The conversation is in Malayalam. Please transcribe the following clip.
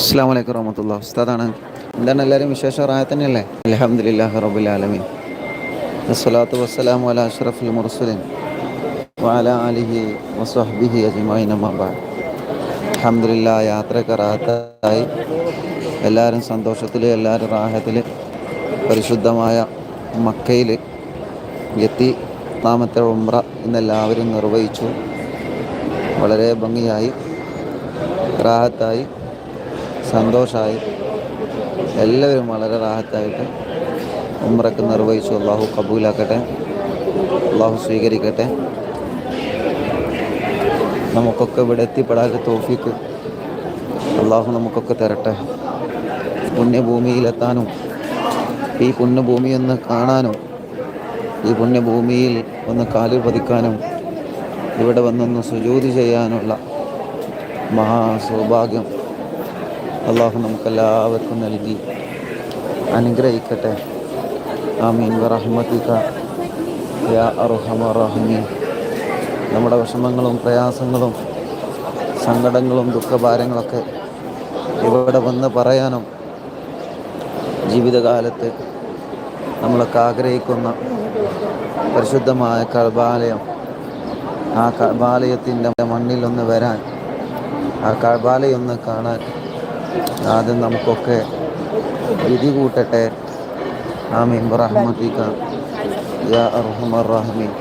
അസ്സാം വലൈക്കും വറഹമത്തുള്ള ഉസ്താദാണ്. എന്താണ് എല്ലാവരും വിശേഷ? റായ തന്നെയല്ലേ? അലഹമുല്ലാ ആലമീൻ. അസ്സലാത്തു വസ്സലാമു അല അഷ്റഫുൽ മുർസുലിൻ. വാല ആലിഹി വസ്വഹ്ബിഹി അജ്മഈൻ അമ്മാ ബഅദ്. അൽഹംദുലില്ലാ യാത്രയൊക്കെ റാഹത്തായി. എല്ലാവരും സന്തോഷത്തിൽ എല്ലാവരും റാഹത്തിൽ പരിശുദ്ധമായ മക്കയിൽ എത്തി. നാമത്തെ ഉംറ ഇന്നെല്ലാവരും നിർവഹിച്ചു. വളരെ ഭംഗിയായി റാഹത്തായി. സന്തോഷമായി എല്ലാവരും വളരെ റാഹത്തായിട്ട് ഉമ്രക്ക് നിർവഹിച്ചു. അള്ളാഹു കബൂലാക്കട്ടെ. അള്ളാഹു സ്വീകരിക്കട്ടെ. നമുക്കൊക്കെ ഇവിടെ എത്തിപ്പെടാതെ തോഫിക്ക് അള്ളാഹു നമുക്കൊക്കെ തരട്ടെ. പുണ്യഭൂമിയിലെത്താനും ഈ പുണ്യഭൂമി ഒന്ന് കാണാനും ഈ പുണ്യഭൂമിയിൽ ഒന്ന് കാലിൽ പതിക്കാനും ഇവിടെ വന്നൊന്ന് സുജൂതി ചെയ്യാനുള്ള മഹാസൗഭാഗ്യം അള്ളാഹു നമുക്കെല്ലാവർക്കും നൽകി അനുഗ്രഹിക്കട്ടെ. ആമീൻ. വറഹ്മത്തിക. യാ നമ്മുടെ വിഷമങ്ങളും പ്രയാസങ്ങളും സങ്കടങ്ങളും ദുഃഖഭാരങ്ങളൊക്കെ ഇവിടെ വന്ന് പറയാനും ജീവിതകാലത്ത് നമ്മളൊക്കെ ആഗ്രഹിക്കുന്ന പരിശുദ്ധമായ കർബാലയം ആ കർബാലയത്തിന്റെ മണ്ണിൽ ഒന്ന് വരാൻ ആ കർബാലയം ഒന്ന് കാണാൻ ആദ്യം നമുക്കൊക്കെ വിധി കൂട്ടട്ടെ. ആമീൻ. റഹ്മത്തിക്ക യാ അർഹമർ റഹീമീൻ.